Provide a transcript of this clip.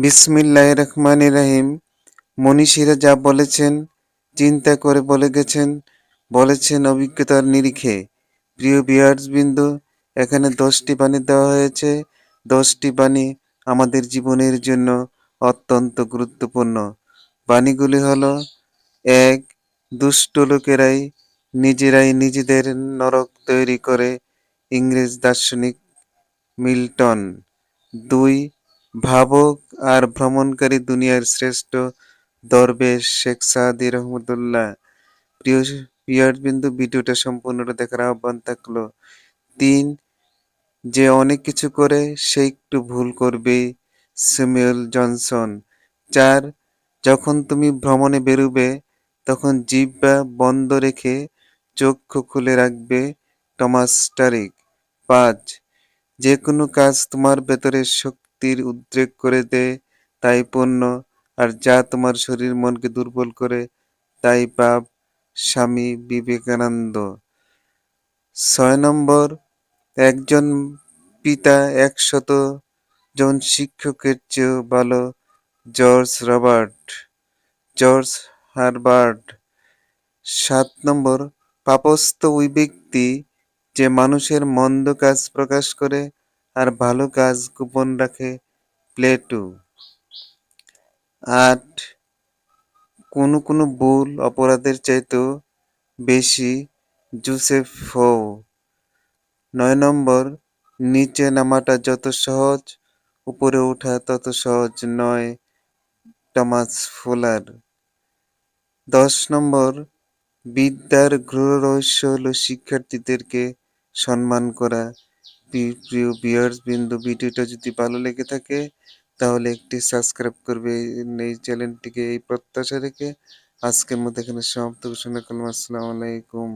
বিসমিল্লাহ রহমান রাহিম। মনীষীরা যা বলেছেন, চিন্তা করে বলে গেছেন, বলেছেন অভিজ্ঞতার নিরিখে। প্রিয় বিয়ার্স বিন্দু, এখানে দশটি বাণী দেওয়া হয়েছে। দশটি বাণী আমাদের জীবনের জন্য অত্যন্ত গুরুত্বপূর্ণ। বাণীগুলি হলো, এক, দুষ্ট লোকেরাই নিজেরাই নিজেদের নরক তৈরি করে ইংরেজ দার্শনিক মিল্টন। দুই ভাবক আর ভ্রমণকারী দুনিয়ার শ্রেষ্ঠ দরবেশ শেখ সাদি রহমতুল্লাহ। প্রিয় পিয়ার বিন্দু ভিডিওটা সম্পূর্ণটা দেখার আহ্বান থাকল। তিন, যে অনেক কিছু করে, সে একটু ভুল করবে, স্যামুয়েল জনসন। চার, যখন তুমি ভ্রমণে বেরোবে, তখন জিহ্বা বন্ধ রেখে চক্ষু খুলে রাখবে টমাস টারিক। পাঁচ, যে কোনো কাজ তোমার ভেতরে শক্তির উদ্রেক করে দেয় তাই পণ্য। আর যা তোমার শরীর মনকে দুর্বল করে, তাই পাপ স্বামী বিবেকানন্দ। ছয় নম্বর, একজন পিতা একশত জন শিক্ষকের চেয়েও ভালো, জর্জ রবার্ট। জর্জ হারবার্ট সাত নম্বর, পাপস্থ ওই ব্যক্তি যে মানুষের মন্দ কাজ প্রকাশ করে আর ভালো কাজ গোপন রাখে প্লেটু আট কোনো কোনো ভুল অপরাধের চাইতেও বেশি জোসেফ হো নয় নম্বর, নিচে নামাটা যত সহজ, উপরে ওঠা তত সহজ নয়, টমাস ফুলার। দশ নম্বর, বিদ্যার গৃহ রহস্য হল শিক্ষার্থীদেরকে সম্মান করা। প্রিয় বিয়ার্স বিন্দু ভিডিওটা যদি ভালো লেগে থাকে, তাহলে একটি সাবস্ক্রাইব করবে। এই চ্যানেলটিকে এই প্রত্যাশা রেখে আজকের মতো এখানে সমাপ্ত ঘোষণা করলাম। আসসালামু আলাইকুম।